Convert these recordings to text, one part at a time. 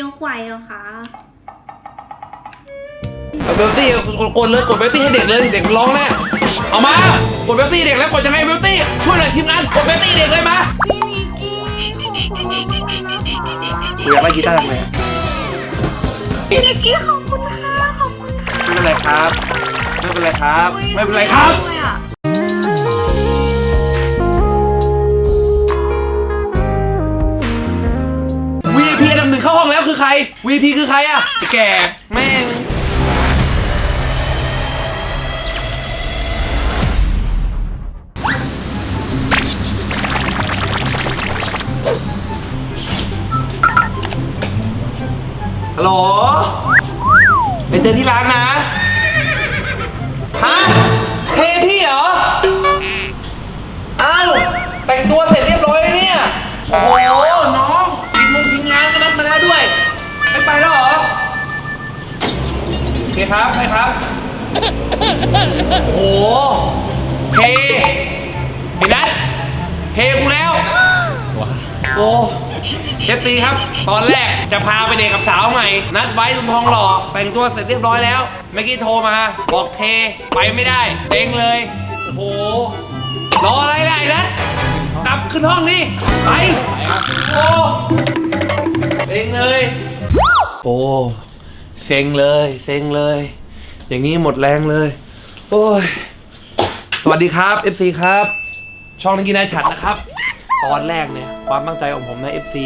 ยกไหวเหรอคะเอาเบลตี้กดเลยกดเบลตี้ให้เด็กเลยเด็กมันร้องแน่เอามากดเบลตี้เด็กแล้วกดยังไงเบลตี้ช่วยหน่อยทีมงานกดเบลตี้เด็กเลยมาพี่นิกกี้ขอบคุณมากนะคะกูอยากได้กีตาร์ทำไงพี่นิกกี้ขอบคุณค่ะขอบคุณค่ะไม่เป็นไรครับ ไม่เป็นไรครับ ไม่เป็นไรครับ ด้วยอะ เข้าห้องแล้วคือใคร VIP คือใครอะแก่แม่งฮัลโหลไปเจอที่ร้านนะ ฮะเทพี่เหรอ อ้าว แต่งตัวเสร็จเรียบร้อยแล้วเนี่ย โอ้โหน้อง โอเคครับไปครับ โอ้โห เฮเห็นไหมเฮกูแล้ว โอ้เจฟซีครับ ตอนแรกจะพาไปเดทกับสาวใหม่ นัดไว้ตรงทองหล่อ แต่งตัวเสร็จเรียบร้อยแล้ว เมื่อกี้โทรมา บอกเท ไปไม่ได้เต็งเลย โอ้โห รออะไรล่ะไอ้นัทกลับขึ้นห้องนี่ไป โอ้เซ็งเลย โอ้ เซ็งเลยเซ็งเลย อย่างนี้หมดแรงเลย โอ้ย สวัสดีครับ FC ครับ ช่องนักกีฬาฉัดนะครับ ตอนแรกเนี่ยความตั้งใจของผมนะ FC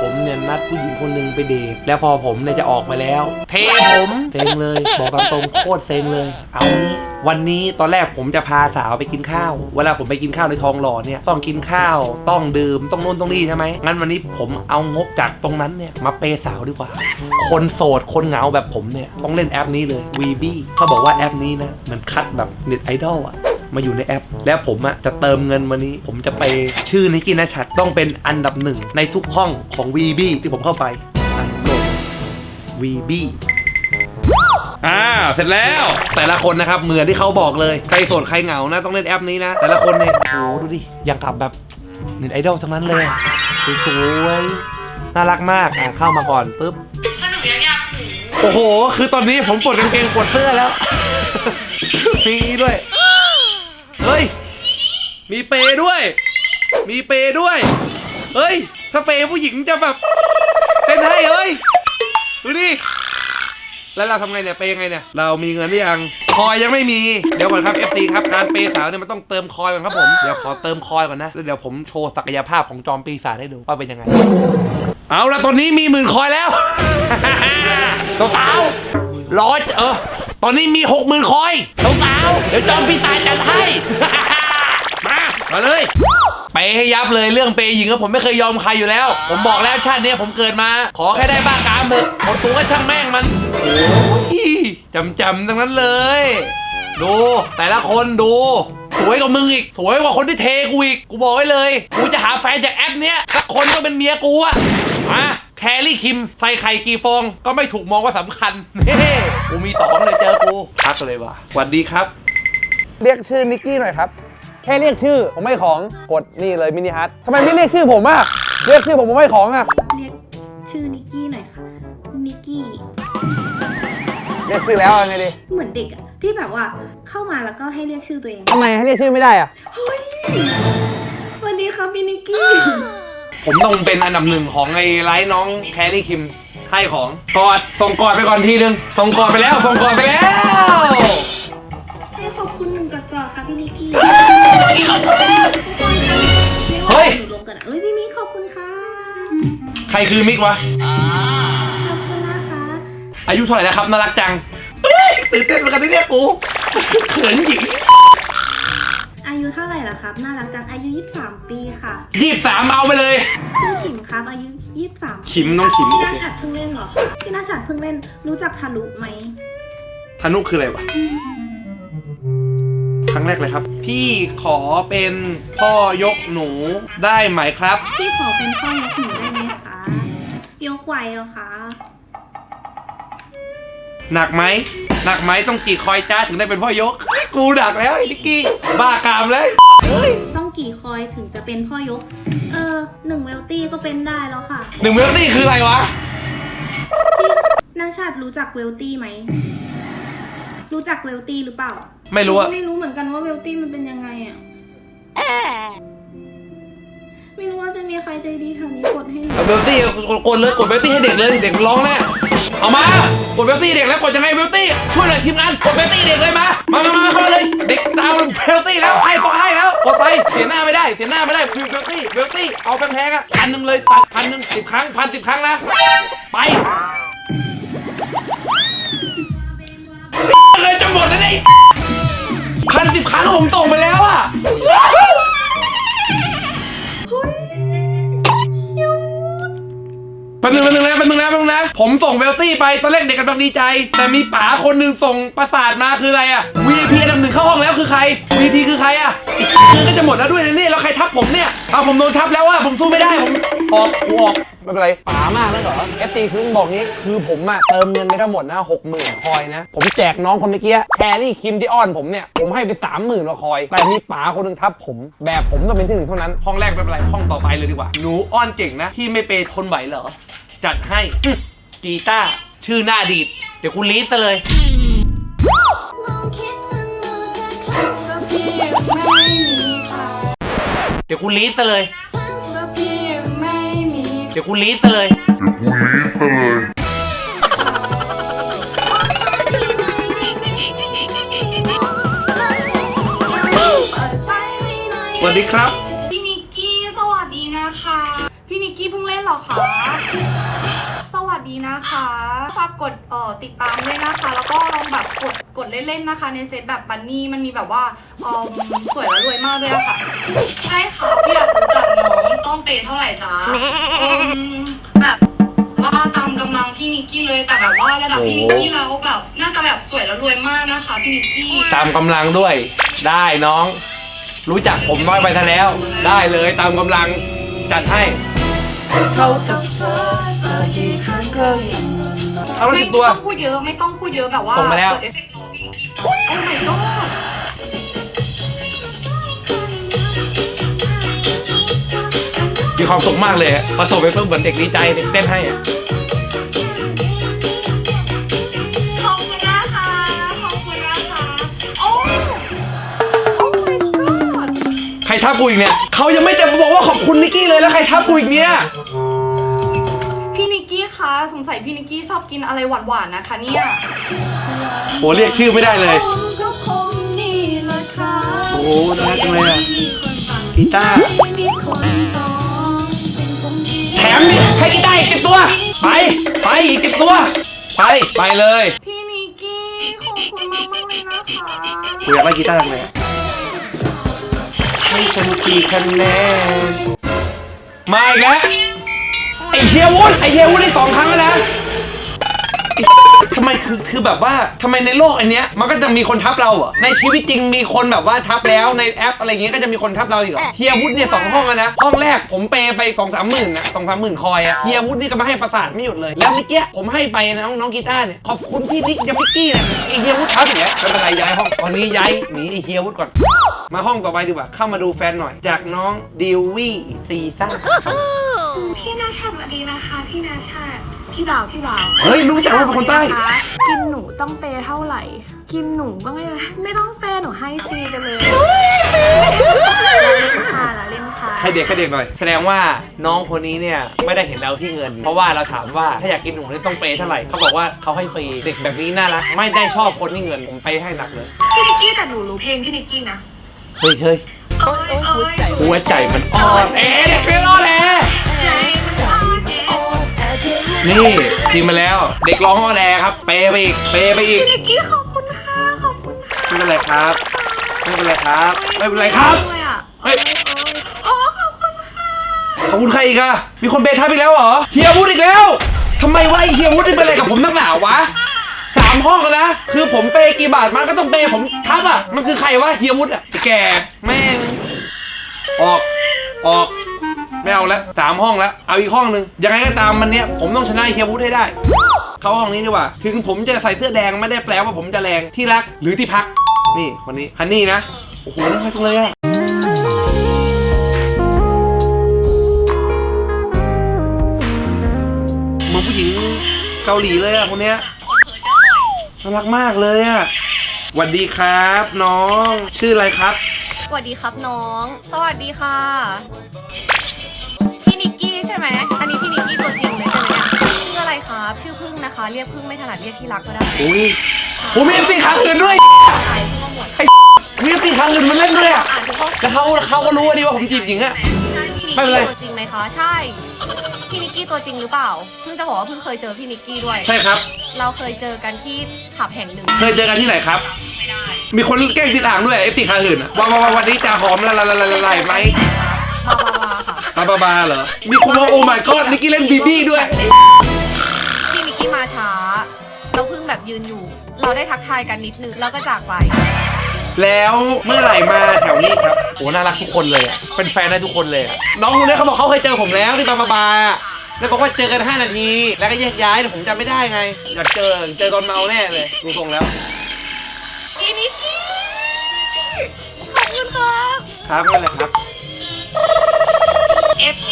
ผมเนี่ยนัดผู้หญิงคนหนึ่งไปเดทแล้วพอผมเนี่ยจะออกมาแล้ว เทผมเซ็งเลย บอกตามตรงโคตรเซ็งเลย เอานี้วันนี้ตอนแรกผมจะพาสาวไปกินข้าว เวลาผมไปกินข้าวในทองหล่อเนี่ยต้องกินข้าวต้องดื่มต้องนู่นต้องนี่ใช่ไหมงั้นวันนี้ผมเอางบจากตรงนั้นเนี่ยมาเปย์สาวดีกว่า คนโสดคนเหงาแบบผมเนี่ยต้องเล่นแอปนี้เลย VB เขาบอกว่าแอปนี้นะมันคัดแบบเน็ตไอดอลอะ มาอยู่ในแอป แล้วผมอะจะเติมเงินวันนี้ ผมจะไปชื่อนิกกี้นัชัดต้องเป็นอันดับหนึ่งในทุกห้องของ VB ที่ผมเข้าไปอะโหลด VB อ่าเสร็จแล้ว แต่ละคนนะครับเหมือนที่เขาบอกเลย ใครโสดใครเหงานะ ต้องเล่นแอปนี้นะ แต่ละคนเนี่ยโอ้โหดูดิยังกับแบบเน็ตไอดอลทั้งนั้นเลยสวยๆน่ารักมากอะเข้ามาก่อนปุ๊บโอ้โห คือตอนนี้ผมปวดกางเกงปวดเสื้อแล้ว มีอย่างนี้ด้วย เฮ้ย มีเปย์ด้วย มีเปย์ด้วย เฮ้ย ถ้าเปย์ผู้หญิงจะแบบเต้นให้เฮ้ย ดูดิ แล้วเราทำไงเนี่ย เปย์ยังไงเนี่ย เรามีเงินหรือยัง คอยยังไม่มี เดี๋ยวก่อนครับ FC ครับ การเปย์สาวเนี่ยมันต้องเติมคอยก่อนครับผม เดี๋ยวขอเติมคอยก่อนนะ แล้วเดี๋ยวผมโชว์ศักยภาพของจอมปีศาจให้ดูว่าเป็นยังไง เอาละตอนนี้มีหมื่นคอยแล้ว สาวๆร้อยเออ ตอนนี้มีหกหมื่นคอยสาวๆเดี๋ยวจอมปีศาจจัดให้ มา มาเลย ไปให้ยับเลยเรื่องเปย์หญิงก็ผมไม่เคยยอมใครอยู่แล้ว ผมบอกแล้วชาติเนี้ยผมเกิดมา ขอแค่ได้บ้ากามเถอะหมดตัวก็ช่างแม่งมันโอ้ยจำจำๆทั้งนั้นเลย ดู แต่ละคนดู สวยกว่ามึงอีก สวยกว่าคนที่เทกูอีก กูบอกไว้เลย กูจะหาแฟนจากแอปเนี้ยสักคนก็เป็นเมียกูอะมาแครี่คิม ใส่ไข่กี่ฟอง ก็ไม่ถูกมองว่าสำคัญเฮ้กูมีสองเลยเจอกูพักเลยว่ะสวัสดีครับ เรียกชื่อนิกกี้หน่อยครับ แค่เรียกชื่อผมไม่ของกดนี่เลยมินิฮัททำไมไม่เรียกชื่อผมอะเรียกชื่อผมผมไม่ของอะเรียกชื่อนิกกี้หน่อยค่ะ นิกกี้ เรียกชื่อแล้วเอาไงดี เหมือนเด็กอะ ที่แบบว่าเข้ามาแล้วก็ให้เรียกชื่อตัวเองทำไมให้เรียกชื่อไม่ได้อะเฮ้ยสวัสดีครับพี่นิกกี้ผมต้องเป็นอันดับหนึ่งของไอ้ไลฟ์น้องแครี่คิมให้ของกอดส่งกอดไปก่อนทีนึงส่งกอดไปแล้วส่งกอดไปแล้วให้ขอบคุณหนึ่งกอดๆค่ะพี่นิกกี้เฮ้ยหนูลงกันอะเอ้ยพี่มิกขอบคุณค่ะใครคือมิกวะขอบคุณนะคะอายุเท่าไหร่แล้วครับน่ารักจังเฮ้ย ตื่นเต้นเหมือนกันที่เรียกกูเขินหญิงอายุเท่าไหร่ล่ะครับ น่ารักจังอายุ 23 ปีค่ะยี่สามเอาไปเลย ชื่อขิมครับอายุ 23ขิมน้องขิมพี่นาชัดเพิ่งเล่นเหรอคะพี่นาชัดเพิ่งเล่นรู้จักทะลุไหมธนุคืออะไรวะ ครั้งแรกเลยครับ พี่ขอเป็นพ่อยกหนูได้ไหมครับ พี่ขอเป็นพ่อยกหนูได้ไหมคะยกไหวเหรอคะ หนักไหมหนักไหมต้องกี่คอยจ้าถึงได้เป็นพ่อยก กูหนักแล้วไอ้นิกกี้ บ้ากามเลยเฮ้ยต้องกี่คอยถึงจะเป็นพ่อยก เออหนึ่งเวลตี้ก็เป็นได้แล้วค่ะหนึ่งเวลตี้คืออะไรวะ นาชาติรู้จักเวลตี้ไหม รู้จักเวลตี้หรือเปล่า ไม่รู้อะไม่รู้เหมือนกันว่าเวลตี้มันเป็นยังไงอะ ไม่รู้ว่าจะมีใครใจดีแถวนี้กดให้หนูเอาเบลตี้กดเลยกดเบลตี้ให้เด็กเลยเด็กร้องแน่เอามากดเบลตี้เด็กแล้วกดยังไงเบลตี้ช่วยหน่อยทีมงานกดเบลตี้เด็กเลยมามามามาเข้ามาเลยเด็กดาวเบลตี้แล้วให้ต้องให้แล้วกดไปเสียหน้าไม่ได้เสียหน้าไม่ได้เบลตี้เบลตี้เอาแพงๆอะพันหนึ่งเลยตัดพันหนึ่งสิบครั้งพันสิบครั้งนะไปเลยจะหมดแล้วเนี่ยพันสิบครั้งผมส่งไปแล้วอะ แป๊บนึงแป๊บนึงนะแป๊บนึงนะแป๊บนึงนะ ผมส่งเวลตี้ไปตอนแรกเด็กกำลังดีใจ แต่มีป๋าคนหนึ่งส่งประสาทมาคืออะไรอะ VIP อันดับหนึ่งเข้าห้องแล้วคือใคร VIP คือใครอะอีกคนก็จะหมดแล้วด้วยนะนี่แล้วใครทับผมเนี่ยเอาผมโดนทับแล้วอะผมสู้ไม่ได้ผม ออกกูออกไม่เป็นไรป๋ามากแล้วเหรอ FT คือบอกงี้คือผมอะเติมเงินไปทั้งหมดนะหกหมื่นคอยนะ ผมแจกน้องคนเมื่อกี้แครี่คิมที่อ้อนผมเนี่ย ผมให้ไปสามหมื่นคอย แต่มีป๋าคนหนึงทับผม แบบผมต้องเป็นที่หนึ่งเท่านั้น ห้องแรกไม่เป็นไรห้องต่อไปเลยดีกว่า หนูอ้อนเก่งนะ ที่ไม่เปย์ทนไหวเหรอ จัดให้กีตาร์ชื่อหน้าดีดเดี๋ยวคุณลีดซะเลย ลองคิดถึงหนูสักครั้งสักพี่ยังไม่มีใคร เดี๋ยวคุณลีดซะเลย เดี๋ยวคุณลีดซะเลยสวัสดีครับ พี่นิกกี้สวัสดีนะคะ พี่นิกกี้เพิ่งเล่นเหรอคะ สวัสดีนะคะ ฝากกดเอ่อติดตามด้วยนะคะ แล้วก็ลองแบบกดกดเล่นๆนะคะ ในเซตแบบบันนี่มันมีแบบว่าเออสวยและรวยมากด้วยอะค่ะ ใช่ค่ะพี่อยากรู้จักน้อง ต้องเปย์เท่าไหร่จ๊ะเอมแบบว่าตามกำลังพี่นิกกี้เลยแต่แบบว่าระดับพี่นิกกี้แล้วแบบน่าจะแบบสวยและรวยมากนะคะพี่นิกกี้ตามกำลังด้วย ได้น้อง รู้จักผมน้อยไปซะแล้ว ได้เลยตามกำลังจัดให้เขากับเธอเธอกี่ครั้งก็ยังเอาละไม่สิบตัว ต้องพูดเยอะไม่ต้องพูดเยอะแบบว่าส่งมาแล้ว เปิดเอฟเฟกต์โลพี่นิกกี้โอ้ my god มีความสุขมากเลยอะพอส่งไปเพิ่มเหมือนเด็กดีใจเด็กเต้นให้อะขอบคุณนะคะขอบคุณนะคะโอ้โอ้ my god ใครทับกูอีกเนี่ยเขายังไม่แต่บอกว่าขอบคุณนิกกี้เลยแล้วใครทับกูอีกเนี่ย พี่นิกกี้คะ สงสัยพี่นิกกี้ชอบกินอะไรหวานๆนะคะเนี่ยโหเรียกชื่อไม่ได้เลยคงก็คงนี่แหละค่ะโอ้โหน่ารักจังเลยอะไม่มีคนฟังกีตาร์ ไม่มีคนจองเป็นคนที่แถมนี่ให้กีตาร์อีกสิบตัว ไป ไปอีกสิบตัว ไป ไปเลยพี่นิกกี้ขอบคุณมากมากๆเลยนะคะกูอยากได้กีตาร์จังเลยอะให้ฉันกี่คะแนนมาอีกแล้วไอเฮียวุฒไอเฮียวุฒได้สองครั้งแล้วนะไอ้ ทำไมคือคือแบบว่าทำไมในโลกอันเนี้ยมันก็จะมีคนทับเราเหรอในชีวิตจริงมีคนแบบว่าทับแล้วในแอปอะไรเงี้ยก็จะมีคนทับเราอีกเหรอเฮียวุฒเนี่ยสองห้องอะนะห้องแรกผมเปย์ไปสองสามหมื่นนะสองสามหมื่นคอยอะเฮียวุฒนี่ก็มาให้ประสาทไม่หยุดเลยแล้วเมื่อกี้ผมให้ไปนะน้องน้องกีตาร์เนี่ยขอบคุณพี่นิกยังมิกกี้เนี่ยไอเฮียวุฒทับอีกแล้วไม่เป็นไรย้ายห้องตอนนี้ย้ายหนีไอเฮียวุฒก่อน มาห้องต่อไปดีกว่าเข้ามาดูแฟนหน่อย จากน้องดิววี่ซีซ่า พี่นาชาติสวัสดีนะคะ พี่นาชาติพี่บ่าวพี่บ่าวเฮ้ยรู้จักว่าเป็นคนใต้ะกินหนูต้องเปย์เท่าไหร่ กินหนูบ้างเลยไม่ต้องเปย์หนูให้ฟรีกันเลยเราเล่นค่ะเราเล่นค่ะ ให้เด็กให้เด็กหน่อย แสดงว่าน้องคนนี้เนี่ยไม่ได้เห็นเราที่เงิน เพราะว่าเราถามว่าถ้าอยากกินหนูนี่ต้องเปย์เท่าไหร่เขาบอกว่าเขาให้ฟรีเด็กแบบนี้น่ารักไม่ได้ชอบคนที่เงินผมไปให้หนักเลยพี่นิกกี้แต่หนูรู้เพลงพี่นิกกี้นะเฮ้ยเฮ้ยโอ้ยโอ้ยหัวใจมันอ่อนเอ๊ะเด็กเป็นอ่อนแอใช่มั นอ่อนแอนี่ทีมมาแล้ว เด็กร้องอ่อนแอครับ เปย์ไปอีก เปย์ไปอีกพี่นิกกี้ขอบคุณค่ะ ขอบคุณค่ะไม่เป็นไรครับ ไม่เป็นไรครับ ไม่เป็นไรครับด้วยอะเฮ้ย โอ้ขอบคุณค่ะขอบคุณใครอีกอะมีคนเบทับอีกแล้วเหรอ เฮียวุฒอีกแล้วทำไมวะไอเฮียวุฒนี่เป็นอะไรกับผมนักหนาวะสามห้องแล้วนะ คือผมเปย์กี่บาทมันก็ต้องเปย์ผมทับอะมันคือใครวะเฮียวุฒอะไอ้แกแม่ง ออก ออก ไม่เอาแล้วสามห้องแล้วเอาอีกห้องหนึ่งยังไงก็ตามมันเนี้ยผมต้องชนะไอ้เฮียวุฒให้ได้ เข้าห้องนี้ดีกว่า ถึงผมจะใส่เสื้อแดงไม่ได้แปลว่าผมจะแรงที่รักหรือที่พัก นี่คนนี้ฮันนี่นะ โอ้โหน่ารักจังเลยอะเหมือนผู้หญิงเกาหลีเลยอะคนเนี้ยน่ารักมากเลยอะสวัสดีครับ น้อง ชื่ออะไรครับ สวัสดีครับน้อง สวัสดีค่ะ ไหม อันนี้พี่นิกกี้ตัวจริงเลยใช่ไหมอะชื่ออะไรครับ ชื่อพึ่งนะคะ เรียกพึ่งไม่ถนัดเรียกที่รักก็ได้อุ้ยผมมีเอฟซีค้างคืนด้วยใช่พึ่งมาหมดมีเอฟซีค้างคืนมันเล่นด้วยอะอ่านทุกข้อแล้วเขาเขาก็รู้ว่าดีว่าผมจีบหญิงอะพี่นิกไม่เป็นไรกี้ตัวจริงไหมคะ ใช่ พี่นิกกี้ตัวจริงหรือเปล่า เพิ่งจะบอกว่าเพิ่งเคยเจอพี่นิกกี้ด้วย ใช่ครับ เราเคยเจอกันที่ผับแห่งหนึ่งเคยเจอกันที่ไหนครับมีคนแกล้งติดอ่างด้วยเอฟซีค้างคืนอะวันวันวันวันนี้จะหอมละละละละละละไหมบาบา บาค่ะบาบาบาเหรอ มีคนบอกโอ้ my god นิกกี้เล่นบีบี้ด้วย พี่นิกกี้มาช้า เราเพิ่งแบบยืนอยู่ เราได้ทักทายกันนิดนึงแล้วก็จากไป แล้วเมื่อไหร่มาแถวนี้ครับ โอ้น่ารักทุกคนเลยอะเป็นแฟนได้ทุกคนเลยอะน้องคนนี้เขาบอกเขาเคยเจอผมแล้วที่บาบาบาแล้วบอกว่าเจอกัน 5 นาที แล้วก็แยกย้ายแต่ผมจำไม่ได้ไง อยากเจอเจอตอนเมาแน่เลยดูทรงแล้ว พี่นิกกี้ ขอบคุณครับ ครับนั่นแหละครับ FC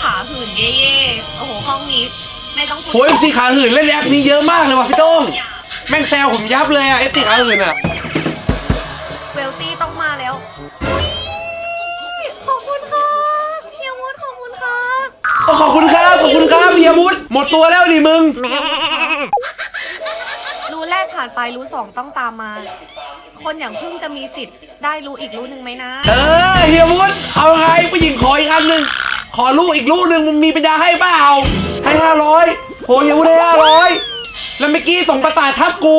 ขาหื่นเย่ๆโอ้โหห้องนี้ไม่ต้องพูดโอ้ยเอฟซีขาหื่นเล่นแอปนี้เยอะมากเลยว่ะพี่โต้งแม่งแซวผมยับเลยอะเอฟซีขาหื่นอะเวลตี้ต้องมาแล้วขอบคุณครับเฮียวุฒขอบคุณครับโอ้ขอบคุณครับขอบคุณครับเฮียวุฒหมดตัวแล้วดิมึง รู้แรกผ่านไปรู้สองต้องตามมา คนอย่างพึ่งจะมีสิทธิ์ได้รู้อีกรู้หนึ่งไหมนะ เออเฮียวุฒเอาไงผู้หญิงขออีกอันหนึ่ง ขอลูกอีกลูกหนึ่งมึงมีปัญญาให้เปล่าให้ห้าร้อยโหเฮียวุฒให้ห้าร้อยแล้วเมื่อกี้ส่งประสาททับกู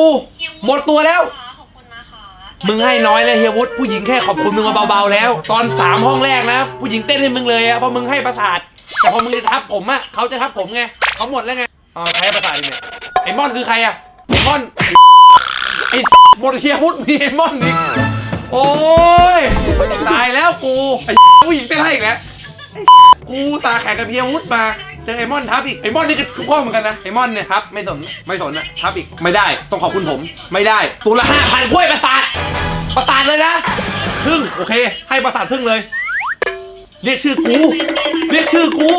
หมดตัวแล้ว ขอบคุณนะคะมึงให้น้อยเลยเฮียวุฒผู้หญิงแค่ขอบคุณมึงมาเบาๆแล้ว ตอนสามห้องแรกนะ ผู้หญิงเต้นให้มึงเลยอะเพราะมึงให้ประสาทแต่พอมึงจะทับผมอะเขาจะทับผมไงเขาหมดแล้วไงอ๋อใครให้ประสาทอีกเนี่ยไอ้มอนคือใครอะไอ้มอนไอ้หมดเฮียวุฒมีไอ้มอนอีกโอ้ยตายแล้วกูไอ้ผู้หญิงเต้นให้อีกแล้วไอ้ กูตาแข่งกับเฮียวุฒมา เจอไอ้มอนทับอีกไอ้มอนนี่ก็คือพ่อเหมือนกันนะไอ้มอนเนี่ยครับไม่สนไม่สนอะทับอีกไม่ได้ต้องขอบคุณผม ไม่ได้ตัวละห้าพันกล้วยประสาทประสาทเลยนะพึ่งโอเค ให้ประสาทพึ่งเลย เรียกชื่อกูเรียกชื่อกู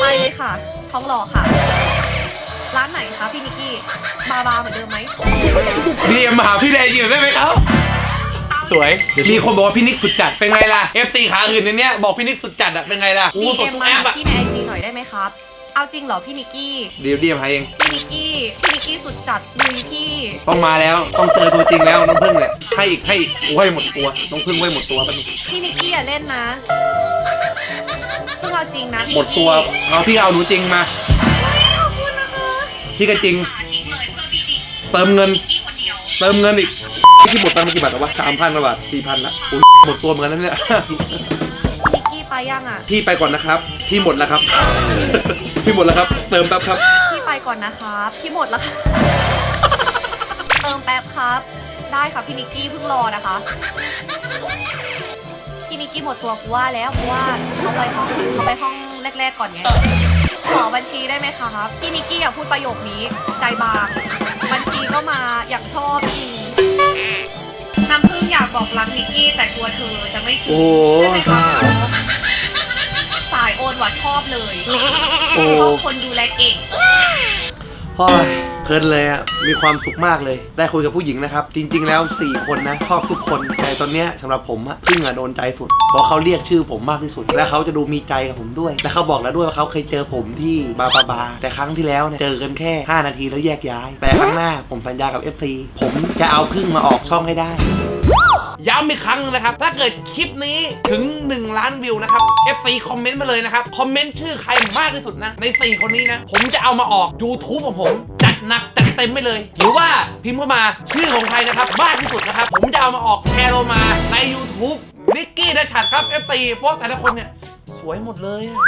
ไปเลยค่ะท้องหล่อค่ะ ร้านไหนคะพี่นิกกี้บาบาเหมือนเดิมไหมดีเอ็มมาหาพี่แดงอยู่ได้ไหมครับ สวย มีคนบอกว่าพี่นิกสุดจัด เป็นไงล่ะ FC ขาอื่นในเนี้ยบอกพี่นิกสุดจัดอะเป็นไงล่ะดีกูสเอ็ดมทุกมาแอหาปอะพี่ในไอจีหน่อยได้ไหมครับ เอาจริงเหรอพี่นิกกี้ เดี๋ยวดีเอ็มหาเอง พี่นิกกี้ พี่นิกกี้สุดจัดลุยพี่ ต้องมาแล้ว ต้องเจอตัวจริงแล้วน้องพึ่งเนี่ยให้อีกให้อีกโอ้ยหมดตัว น้องพึ่งไว้หมดตัวแป๊บนึงพี่นิกกี้อย่าเล่นนะเพิ่งเอาจริงนะพี่หมดตัวเอาพี่เอาหนูจริงมาพี่ก็จริง เติมเงิน เติมเงินอีก ที่หมดตังค์มากี่บาทแล้ววะสามพันกว่าบาทสี่พันละโอ้ยหมดตัวเหมือนกันนะเนี่ยพี่นิกกี้ไปยังอะ พี่ไปก่อนนะครับ พี่หมดแล้วครับ พี่หมดแล้วครับ เติมแป๊บครับ พี่ไปก่อนนะครับ พี่หมดแล้วค่ะ เติมแป๊บครับ ได้ค่ะพี่นิกกี้เพิ่งรอนะคะ พี่นิกกี้หมดตัวกูว่าแล้วเพราะว่าเขาไปห้องเขาไปห้องแรก ๆ ก่อนไง ขอบัญชีได้ไหมคะครับ พี่นิกกี้อยากพูดประโยคนี้ ใจบาง บัญชีก็มาอยากชอบจริง นิกกี้แต่กลัวเธอจะไม่ซื้อใช่ไหมคะสายโอนว่ะชอบเลยชอบคนดูแลเก่งโอ้ยเพลินเลยอะมีความสุขมากเลย ได้คุยกับผู้หญิงนะครับ จริง ๆ แล้ว 4 คนนะชอบทุกคน แต่ตอนเนี้ยสำหรับผมอะพึ่งอะโดนใจสุด เพราะเขาเรียกชื่อผมมากที่สุด และเขาจะดูมีใจกับผมด้วย และเขาบอกแล้วด้วยว่าเขาเคยเจอผมที่บาบาบา แต่ครั้งที่แล้วเนี่ยเจอกันแค่ 5 นาทีแล้วแยกย้าย แต่ครั้งหน้าผมสัญญากับ FC ผมจะเอาพึ่งมาออกช่องให้ได้ ย้ำอีกครั้งหนึงนะครับ ถ้าเกิดคลิปนี้ถึง 1 ล้านวิวนะครับ FC คอมเมนต์มาเลยนะครับ คอมเมนต์ชื่อใครมากที่สุดนะ ใน 4 คนนี้นะ ผมจะเอามาออก YouTube ของผม จัดหนักจัดเต็มไปเลย หรือว่าพิมพ์เข้ามาชื่อของใครนะครับมากที่สุดนะครับ ผมจะเอามาออกแชร์ลงมาใน YouTube นิกกี้นะฉัดครับ FC เพราะแต่ละคนเนี่ยสวยหมดเลยอะ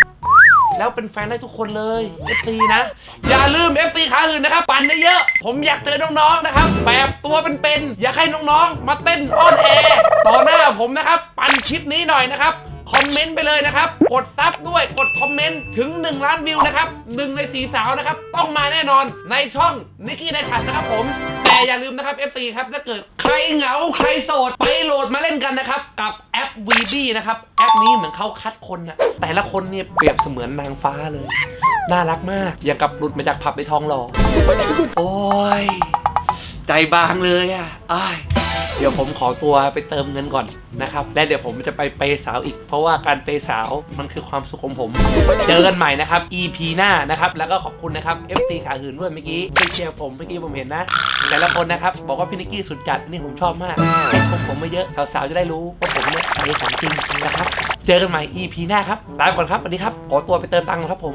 แล้วเป็นแฟนได้ทุกคนเลย FC นะ อย่าลืม FC ขาอื่นนะครับ ปั่นได้เยอะ ผมอยากเจอน้องๆนะครับ แบบตัวเป็นๆ อยากให้น้องๆ มาเต้นออนแอร์ต่อหน้าผมนะครับ ปั่นคลิปนี้หน่อยนะครับ คอมเมนต์ไปเลยนะครับ กดซับด้วย กดคอมเมนต์ถึง 1 ล้านวิวนะครับหนึ่งในสีสาวนะครับ ต้องมาแน่นอนในช่องนิกกี้ในฉันนะครับผม แต่อย่าลืมนะครับ FC ครับถ้าเกิดใครเหงาใครโสด ไปโหลดมาเล่นกันนะครับ กับแอป VB นะครับ แอปนี้เหมือนเขาคัดคนนะแต่ละคนเนี่ยเปรียบเสมือนนางฟ้าเลย น่ารักมากอย่างกับหลุดมาจากผับในทองหล่อโอ้ยใจบางเลยอะอ้ายเดี๋ยวผมขอตัวไปเติมเงินก่อนนะครับ และเดี๋ยวผมจะไปเปย์สาวอีก เพราะว่าการเปย์สาวมันคือความสุขของผม เจอกันใหม่นะครับ EP หน้านะครับ แล้วก็ขอบคุณนะครับ FT ขาหืนด้วยเมื่อกี้ที่เชียร์ผมเมื่อกี้ผมเห็นนะ แต่ละคนนะครับ บอกว่าพี่นิกกี้สุดจัดนี่ผมชอบมากให้ชมผมมาเยอะสาวๆจะได้รู้ว่าผมเนี่ยอะไรของจริงนะครับ เจอกันใหม่ EP หน้าครับลาไปก่อนครับสวัสดีครับขอตัวไปเติมตังค์ครับผม